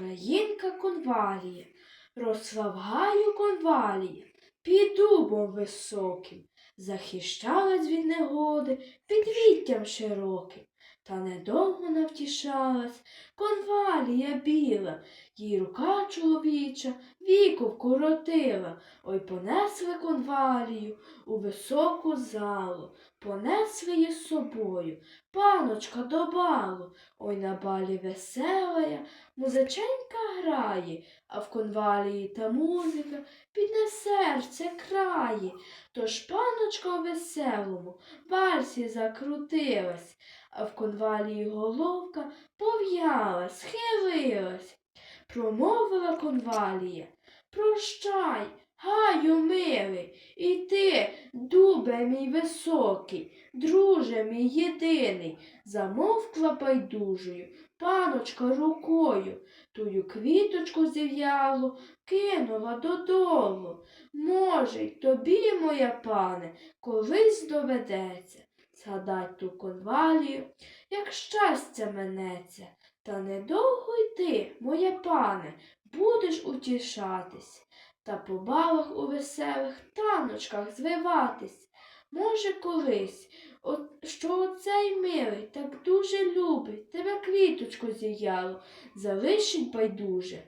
Українка конвалія, росла в конвалія, під дубом високим, захищалась від негоди під віттям широким. Та недовго навтішалась конвалія біла, їй рука чоловіча віку вкоротила. Ой, понесли конвалію у високу залу, понесли її з собою, паночка до балу. Ой, на балі веселая, музиченька грає, а в конвалії та музика підне серце крає. Тож паночка у веселому вальсі закрутилась, а в конвалії головка пов'ялась, схилилась. Промовила конвалія. Прощай, гаю милий, і ти, дубе мій високий, друже мій єдиний, замовкла байдужою, паночка рукою, тую квіточку зів'ялу кинула додолу. Може, й тобі, моя пане, колись доведеться згадать ту конвалію, як щастя минеться. Та недовго йти, моє пане, будеш утішатись, та по балах у веселих таночках звиватись. Може, колись, от, що оцей милий так дуже любить, тебе квіточку зіяло, залишить байдуже.